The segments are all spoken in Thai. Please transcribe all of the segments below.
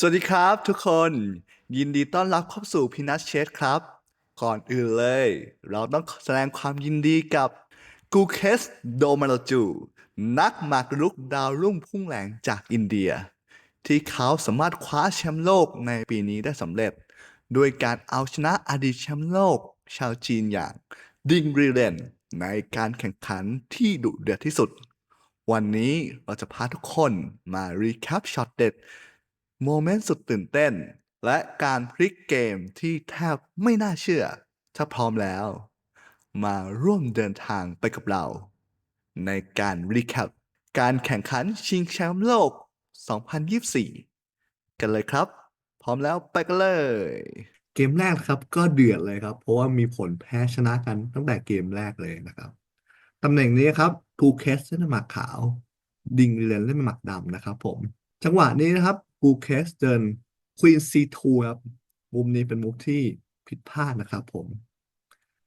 สวัสดีครับทุกคน ยินดีต้อนรับเข้าสู่พีนัทเชสครับ ก่อนอื่นเลย เราต้องแสดงความยินดีกับกูเคสโดมาลจู นักหมากรุกดาวรุ่งพุ่งแรงจากอินเดีย ที่เขาสามารถคว้าแชมป์โลกในปีนี้ได้สำเร็จ ด้วยการเอาชนะอดีตแชมป์โลก ชาวจีนอย่าง ดิงรีเรนในการแข่งขันที่ดุเดือดที่สุด วันนี้เราจะพาทุกคนมารีแคปช็อตเด็ด โมเมนต์สุดตื่นเต้น และการพลิกเกมที่แทบไม่น่าเชื่อ ถ้าพร้อมแล้ว มาร่วมเดินทางไปกับเรา ในการรีแคปการแข่งขันชิงแชมป์โลก 2024 กันเลยครับ พร้อมแล้วไปกันเลย เกมแรกครับก็เดือดเลยครับ เพราะว่ามีผลแพ้ชนะกันตั้งแต่เกมแรกเลยนะครับตำแหน่งนี้ครับกูเคสเล่นหมากขาว ดิงเรนเล่นหมากดำนะครับผม จังหวะนี้นะครับ กูเคสเดินควีนซีทูครับมุมนี้เป็นมุมที่ผิดพลาดนะครับผม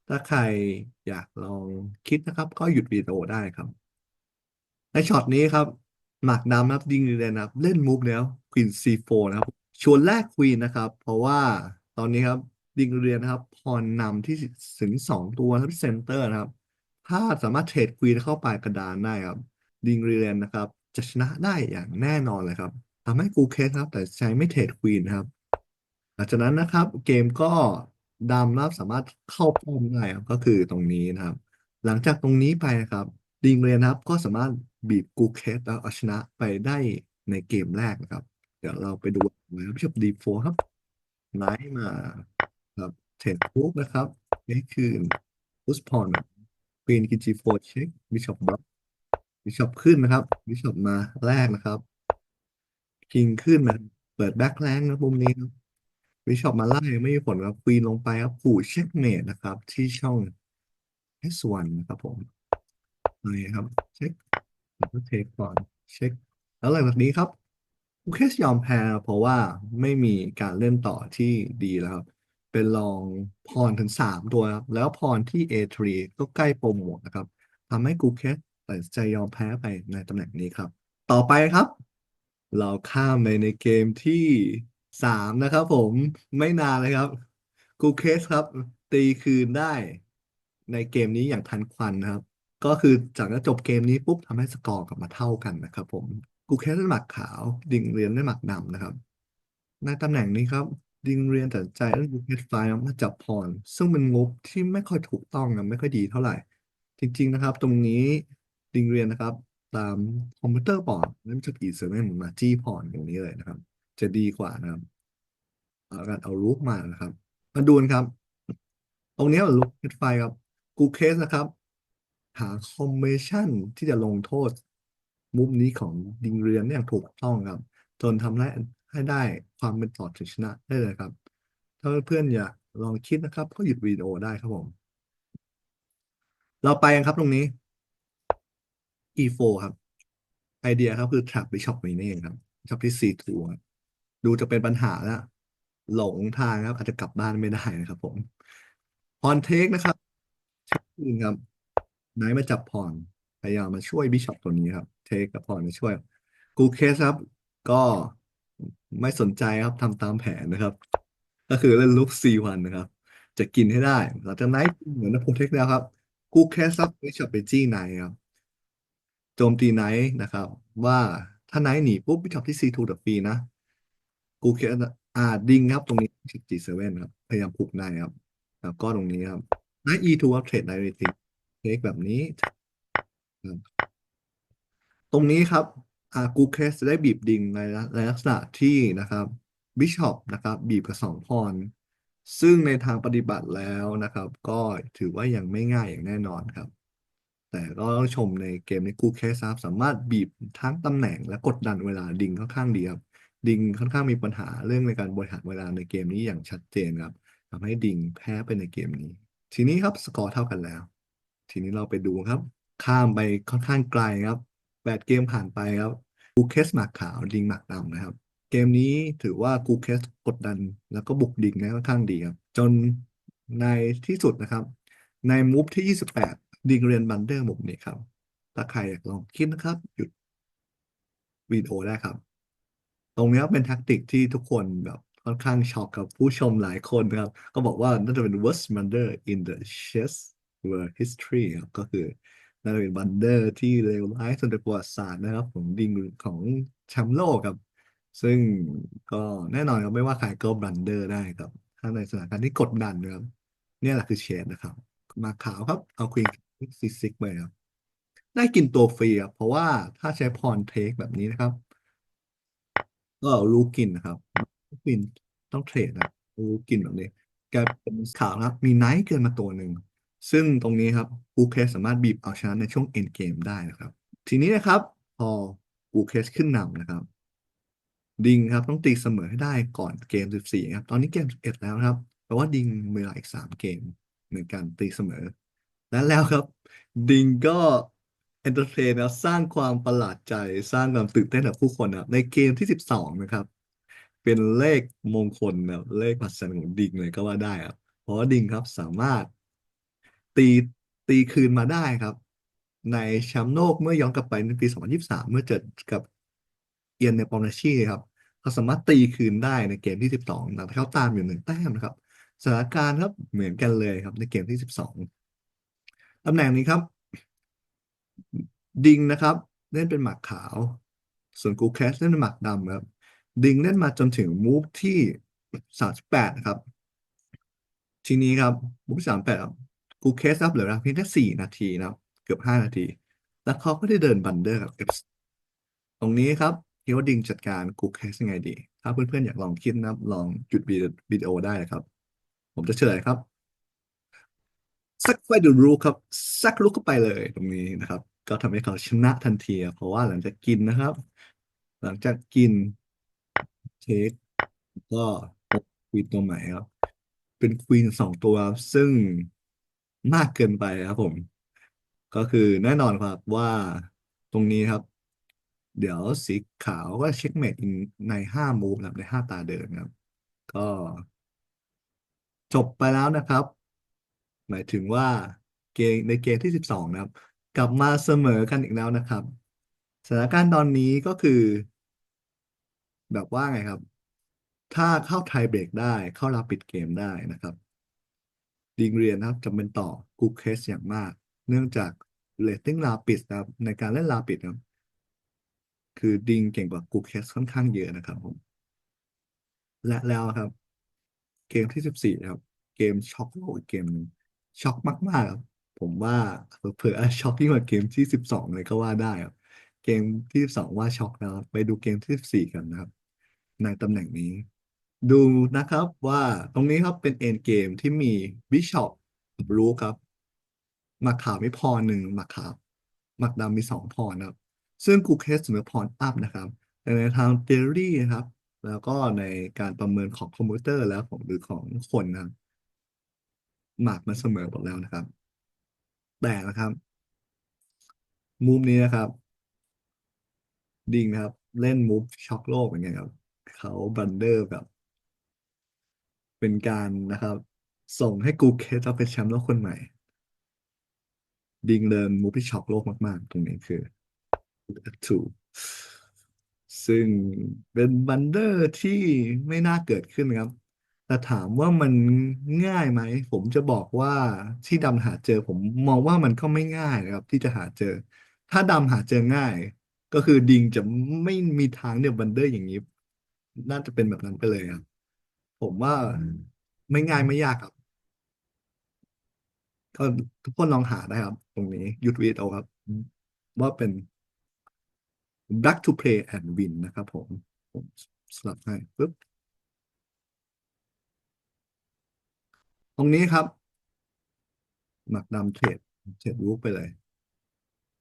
ถ้าใครอยากลองคิดนะครับ ก็หยุดวิดีโอได้ครับ ในช็อตนี้ครับ หมากดำนะครับดิงเรนนะครับ เล่นมูฟแล้วควีนซีโฟนะครับ ชวนแรกควีนนะครับ เพราะว่าตอนนี้ครับดิงเรียนนะครับ พรนำที่ถึงสองตัวที่เซนเตอร์นะครับ ถ้าสามารถเทรดควีนเข้าไปกระดานได้ครับ ดิงเรียนนะครับ จะชนะได้อย่างแน่นอนเลยครับ ทำให้กูเคสครับ แต่ใช้ไม่เทรดควีนครับ หลังจากนั้นนะครับ เกมก็ดำนะครับสามารถเข้าป้อมได้ครับก็คือตรงนี้นะครับ หลังจากตรงนี้ไปนะครับ ดิงเรียนครับ ก็สามารถบีบกูเคสแล้วเอาชนะไปได้ในเกมแรกนะครับ เดี๋ยวเราไปดูนะครับชอบดีโฟครับไลท์มาครับเทรดปุ๊บนะครับนี่คือพุชพอนควีนกินจีโฟเช็คบิชอปบล็อกบิชอปขึ้นนะครับบิชอปมาแรกนะครับ คิงขึ้นนะเปิดแบ็คแรงนะมุมนี้ครับบิชอปมาไล่ไม่มีผลครับควีนลงไปครับขู่เช็คเมทนะครับ ที่ช่อง S1 นะครับผมนี่ครับ เช็คแล้วเทคก่อนเช็ค แล้วหลังจากนี้ครับกูเคสยอมแพ้เพราะว่าไม่มีการเล่นต่อที่ดีแล้วครับ เป็นรองพรถึงสามตัวครับ แล้วพรที่ A3 ก็ใกล้โปรโมทนะครับทำให้กูเคสตัดใจยอมแพ้ไปในตำแหน่งนี้ครับ ต่อไปครับ เราข้ามไปในเกมที่สามนะครับผมไม่นานเลยครับกูเคสครับ ตีคืนได้ในเกมนี้อย่างทันควันนะครับ ก็คือจากนั้นจบเกมนี้ปุ๊บทำให้สกอร์กลับมาเท่ากันนะครับผมกูแค่ได้หมักขาว ดิงเรียนได้หมักดำนะครับ ในตำแหน่งนี้ครับ ดิงเรียนตัดใจแล้วยูเคสไฟมาจับพร ซึ่งเป็นงบที่ไม่ค่อยถูกต้องนะไม่ค่อยดีเท่าไหร่ จริง ๆนะครับ ตรงนี้ดิงเรียนนะครับ ตามคอมพิวเตอร์บอร์ดนั่นจะอีเซเว่นมาจี้พรตรงนี้เลยนะครับ จะดีกว่านะครับการเอาลูกมานะครับ มาดูกันครับ ตรงนี้เป็นลูกเไฟครับ กูเคสนะครับ หาคอมเมชั่นที่จะลงโทษ มุมนี้ของดิงเรียนอย่างถูกต้องครับ จนทำให้ให้ได้ความเป็นต่อถึงชนะได้เลยครับ ถ้าเพื่อนๆอยากลองคิดนะครับ ก็หยุดวิดีโอได้ครับผม เราไปกันครับตรงนี้ E4 ครับ ไอเดียครับคือ trap bishop นี้นี่เองครับ bishop ที่ C2 ครับดูจะเป็นปัญหาแล้วหลงทางครับ อาจจะกลับบ้านไม่ได้นะครับ ผมพรเทคนะครับช็คคืนครับไนท์มาจับพรพยายามมาช่วยบิชอปตัวนี้ครับ เทคกับพรมาช่วยกูเคสครับ ก็ไม่สนใจครับทำตามแผนนะครับ ก็คือเล่นลุก C1 นะครับ จะกินให้ได้หลังจากไนท์เหมือนนะผมเทคแล้วครับกูเคสครับบิชอปไปจี้ไนท์ครับ โจมตีไนท์นะครับ ว่าถ้าไนท์หนีปุ๊บบิชอปที่ C2 ดับฟรีนะ กูเคสอ่าดิงครับตรงนี้ G7 ครับ พยายามผูกไนท์ครับ แล้วก็ตรงนี้ครับไนท์ E2 ครับเทรดไนท์เรติเทคแบบนี้ ตรงนี้ครับอ่ากูเคสจะได้บีบดิงในในลักษณะที่นะครับบิชอปนะครับ บีบกับสองพรซึ่งในทางปฏิบัติแล้วนะครับ ก็ถือว่ายังไม่ง่ายอย่างแน่นอนครับ แต่ก็ต้องชมในเกมนี้กูเคสครับสามารถบีบทั้งตำแหน่งและกดดันเวลาดิงค่อนข้างดีครับดิงค่อนข้างมีปัญหาเรื่องในการบริหารเวลาในเกมนี้อย่างชัดเจนครับทำให้ดิงแพ้ไปในเกมนี้ ทีนี้ครับสกอร์เท่ากันแล้ว ทีนี้เราไปดูครับ ข้ามไปค่อนข้างไกลครับแปดเกมผ่านไปครับกูเคสหมากขาวดิงหมากดำนะครับ เกมนี้ถือว่ากูเคสกดดัน แล้วก็บุกดิงได้ค่อนข้างดีครับจนในที่สุดนะครับ ในมูฟที่ 28 ดิงเรียนบันเดอร์มุมนี้ครับ ถ้าใครอยากลองคิดนะครับ หยุดวิดีโอได้ครับ ตรงนี้เป็นแท็กติกที่ทุกคนแบบค่อนข้างช็อกกับผู้ชมหลายคนนะครับ ก็บอกว่าน่าจะเป็น worst blunder in the chess world history ครับก็คือน่าจะเป็นบันเดอร์ที่เลวร้ายสุดในประวัติศาสตร์นะครับ ของดิงของแชมป์โลกครับ ซึ่งก็แน่นอนครับไม่ว่าใครก็บันเดอร์ได้ครับ ถ้าในสถานการณ์ที่กดดันนะครับ นี่แหละคือเชดนะครับ มาขาวครับ เอาควีน ซิกซิกไปครับได้กินตัวฟรีครับเพราะว่าถ้าใช้พรเทคแบบนี้นะครับ ก็รู้กินนะครับกินต้องเทรดนะรู้กินแบบนี้กลายเป็นข่าวนะครับ มีไนท์เกินมาตัวหนึ่ง ซึ่งตรงนี้ครับกูเคสสามารถบีบเอาชนะในช่วงเอ็นเกมได้นะครับ ทีนี้นะครับ พอกูเคสขึ้นนำนะครับ ดิงครับต้องตีเสมอให้ได้ก่อนเกม 14 ครับ ตอนนี้เกม 11 แล้วครับแปลว่าดิงมีเวลาอีก 3 เกมเหมือนกันตีเสมอ และแล้วครับ ดิงก็เอนเตอร์เทนแล้วสร้างความประหลาดใจสร้างความตื่นเต้นกับผู้คนนะในเกมที่12นะครับ เป็นเลขมงคลนะเลขมหัศจรรย์ของดิงเลยก็ว่าได้ครับ เพราะว่าดิงครับสามารถตีตีคืนมาได้ครับ ในแชมป์โลกเมื่อย้อนกลับไปในปี 2023 เมื่อเจอกับเอียนในปอมนาชีครับเขาสามารถตีคืนได้ในเกมที่ 12นะเขาตามอยู่หนึ่งแต้มนะครับสถานการณ์ครับเหมือนกันเลยครับในเกมที่ 12 ตำแหน่งนี้ครับ ดิงนะครับ เล่นเป็นหมากขาว ส่วนกูแคสเล่นเป็นหมากดำครับ ดิงเล่นมาจนถึงมูฟที่38นะครับ ทีนี้ครับมูฟที่38ครับกูเคสครับเหลือเวลาเพียงแค่4นาทีนะครับ เกือบ5นาที แล้วเขาก็ได้เดินบันเดอร์กับตรงนี้ครับคิดว่าดิงจัดการกูเคสยังไงดี ถ้าเพื่อนๆอยากลองคิดนะครับ ลองหยุดวิดีโอได้นะครับ ผมจะเฉลยครับ สักไฟดูรูครับสักลุกเข้าไปเลยตรงนี้นะครับ ก็ทำให้เขาชนะทันทีครับเพราะว่าหลังจากกินนะครับ หลังจากกินเทคก็ควีนตัวใหม่ครับ เป็นควีนสองตัวครับซึ่งมากเกินไปครับผม ก็คือแน่นอนครับว่าตรงนี้ครับ เดี๋ยวสีขาวก็เช็คเมทในห้ามูฟครับในห้าตาเดินครับ ก็จบไปแล้วนะครับ หมายถึงว่าเกมในเกมที่ 12 นะครับ กลับมาเสมอกันอีกแล้วนะครับ สถานการณ์ตอนนี้ก็คือ แบบว่าไงครับ ถ้าเข้าไทยเบรกได้เข้ารับปิดเกมได้นะครับดิงเรียนนะครับจำเป็นต่อกูเคสอย่างมาก เนื่องจากเรตติ้งลาปิดนะครับ ในการเล่นลาปิดนะครับ คือดิงเก่งกว่ากูเคสค่อนข้างเยอะนะครับผม และแล้วครับ เกมที่14นะครับ เกมช็อกโลกอีกเกมหนึ่ง ช็อกมากๆครับผมว่าเผลอๆอาจช็อกยิ่งกว่าเกมที่12เลยก็ว่าได้ครับ เกมที่12ว่าช็อกแล้วครับไปดูเกมที่14กันนะครับ ในตำแหน่งนี้ ดูนะครับว่าตรงนี้ครับเป็นเอ็นเกมที่มีบิชอปรู้ครับหมักขาวไม่พอหนึ่งหมักขาวหมักดำมีสองพรนะครับ ซึ่งกูเคสเสมอพรอัพนะครับแต่ในทางเทอรี่นะครับ แล้วก็ในการประเมินของคอมพิวเตอร์แล้วของหรือของคนนะครับ หมากมันเสมอหมดแล้วนะครับ แต่นะครับ มูฟนี้นะครับ ดิงนะครับ เล่นมูฟช็อกโลกเหมือนกันครับเขาบันเดอร์แบบเป็นการนะครับ ส่งให้กูเคสเราเป็นแชมป์โลกคนใหม่ ดิงเดินมูฟที่ช็อกโลกมาก ๆ ตรงนี้คือถูกซึ่งเป็นบันเดอร์ที่ไม่น่าเกิดขึ้นครับ แต่ถามว่ามันง่ายไหม ผมจะบอกว่าที่ดำหาเจอ ผมมองว่ามันก็ไม่ง่ายนะครับ ที่จะหาเจอ ถ้าดำหาเจอง่าย ก็คือดิงจะไม่มีทางเนี่ยบันเดอร์อย่างนี้ น่าจะเป็นแบบนั้นไปเลยครับ ผมว่าไม่ง่ายไม่ยากครับ ก็ทุกคนลองหาได้ครับ ตรงนี้ยุดวีดีโอครับ ว่าเป็น back to play and win นะครับผมผมสลับให้ปึ๊บ รงนี้ครับ หมักดำเทรดเทรดรูปไปเลย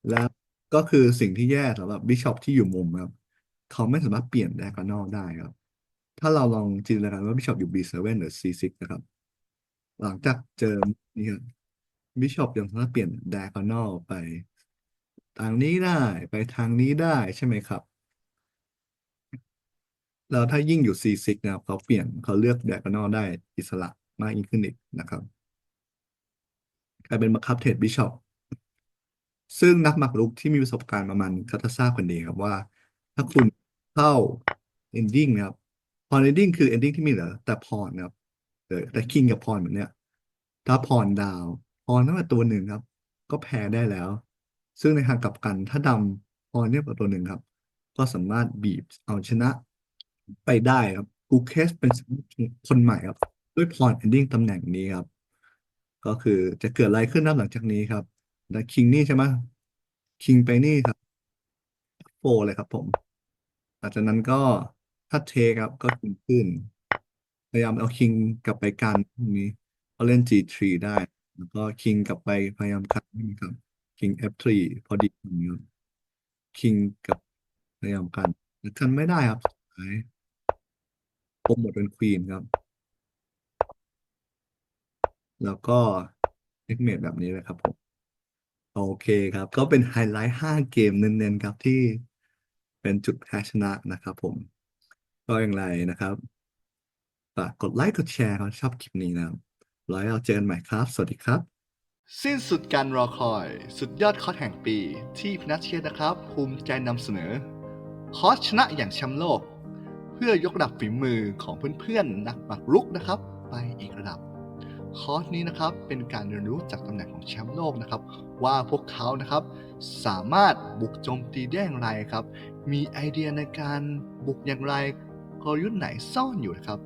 แล้วก็คือสิ่งที่แย่สำหรับบิชอปที่อยู่มุมครับเขาไม่สามารถเปลี่ยนแดกานอลได้ครับ ถ้าเราลองจินตนาการว่าบิชอปอยู่ B7 หรือ C6 นะครับ หลังจากเจอนี่ครับบิชอปยังสามารถเปลี่ยนแดกานอลไป ทางนี้ได้ไปทางนี้ได้ใช่ไหมครับแล้วถ้ายิ่งอยู่ C6 นะครับเขาเปลี่ยนเขาเลือกแดกานอลได้อิสระ มากยิ่งขึ้นอีกนะครับกลายเป็นบังคับเทรดบิชอปซึ่งนักหมากรุกที่มีประสบการณ์ประมาณก็จะทราบกันดีครับว่า ถ้าคุณเข้า ending นะครับ pawn ending คือ ending ที่มีเหลือแต่ pawn นะครับเออแต่ king กับ pawn แบบเนี้ย ถ้า pawn ดาว pawn นั่นตัวหนึ่งครับ ก็แพ้ได้แล้ว ซึ่งในทางกลับกันถ้าดำ pawn เนี่ยกับตัวหนึ่งครับ ก็สามารถบีบเอาชนะไปได้ครับกูเคสเป็นคนใหม่ครับ ด้วย pawn ending ตำแหน่งนี้ครับ ก็คือจะเกิดอะไรขึ้นนับหลังจากนี้ครับแล้วคิงนี่ใช่ไหมคิงไปนี่ครับโฟเลยครับผม หลังจากนั้นก็ถ้าเทคครับ ก็คิงขึ้น พยายามเอาคิงกลับไปกันตรงนี้ก็เล่น G3 ได้ แล้วก็คิงกลับไปพยายามกันนี่ครับคิง F3 พอดีอย่างนี้คิงกับพยายามกันแต่กันไม่ได้ครับสุดท้ายปมหมดเป็นควีนครับ แล้วก็เอ็กเมดแบบนี้เลยครับผมโอเคครับ ก็เป็นไฮไลท์ห้าเกมเน้นๆครับที่เป็นจุดแพ้ชนะนะครับผม ก็อย่างไรนะครับฝากกดไลค์กดแชร์ครับชอบคลิปนี้นะครับแล้วเราเจอกันใหม่ครับ สวัสดีครับ สิ้นสุดการรอคอย สุดยอดคอร์สแห่งปี ที่พนัชเชียนะครับ ภูมิใจนำเสนอ คอร์สชนะอย่างแชมป์โลก เพื่อยกระดับฝีมือของเพื่อนๆ นักหมากรุกนะครับ ไปอีกระดับ คอร์สนี้นะครับเป็นการเรียนรู้จากตำแหน่งของแชมป์โลกนะครับ ว่าพวกเขานะครับสามารถบุกโจมตีได้อย่างไรครับ มีไอเดียในการบุกอย่างไรกลยุทธ์ไหนซ่อนอยู่นะครับ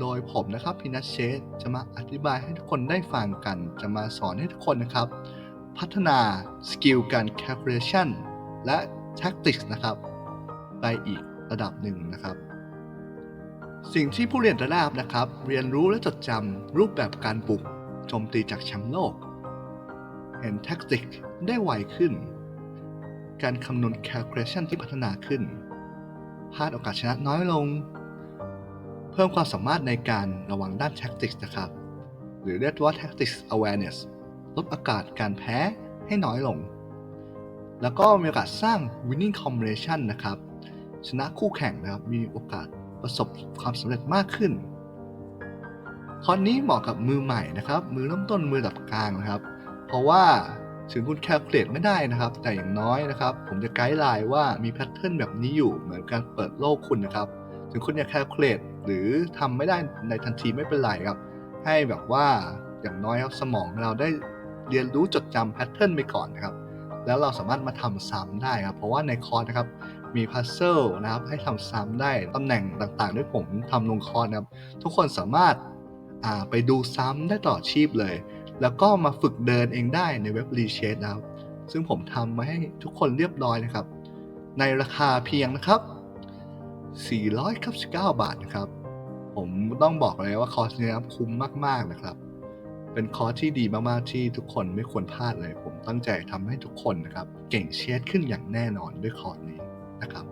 โดยผมนะครับพินัทเชษจะมาอธิบายให้ทุกคนได้ฟังกัน จะมาสอนให้ทุกคนนะครับ พัฒนาสกิลการ calculation และ tactics นะครับ ไปอีกระดับหนึ่งนะครับ สิ่งที่ผู้เรียนจะได้รับนะครับ เรียนรู้และจดจำรูปแบบการบุกโจมตีจากแชมป์โลก เห็น tactic ได้ไวขึ้น การคำนวณ calculation ที่พัฒนาขึ้นพลาดโอกาสชนะน้อยลง เพิ่มความสามารถในการระวังด้าน tactics นะครับ หรือเรียกว่า tactics awareness ลดโอกาสการแพ้ให้น้อยลง แล้วก็มีโอกาสสร้าง winning combination นะครับ ชนะคู่แข่งนะครับ มีโอกาส ประสบความสำเร็จมากขึ้นคอร์สนี้เหมาะกับมือใหม่นะครับ มือเริ่มต้นมือระดับกลางนะครับ เพราะว่าถึงคุณแคลคูลเลตไม่ได้นะครับ แต่อย่างน้อยนะครับ ผมจะไกด์ไลน์ว่ามีแพทเทิร์นแบบนี้อยู่เหมือนการเปิดโลกคุณนะครับ ถึงคุณจะแคลคูลเลตหรือทำไม่ได้ในทันทีไม่เป็นไรครับ ให้แบบว่าอย่างน้อยครับสมองเราได้เรียนรู้จดจำแพทเทิร์นไปก่อนนะครับ แล้วเราสามารถมาทำซ้ำได้ครับ เพราะว่าในคอร์สนะครับ มีพัซเซิลนะครับให้ทำซ้ำได้ตำแหน่งต่างๆด้วยผมทำลงคอร์สนะครับ ทุกคนสามารถาไปดูซ้ำได้ตลอชีพเลย แล้วก็มาฝึกเดินเองได้ในเว็บรีเชดนะครับ ซึ่งผมทำมาให้ทุกคนเรียบร้อยนะครับ ในราคาเพียงนะครับ 499 บาทนะครับ ผมต้องบอกเลยว่าคอร์สนี้ครับคุ้มมากๆนะครับ เป็นคอร์สที่ดีมากๆที่ทุกคนไม่ควรพลาดเลย ผมตั้งใจทำให้ทุกคนนะครับ เก่งเชดขึ้นอย่างแน่นอนด้วยคอร์สนี้ นะครับ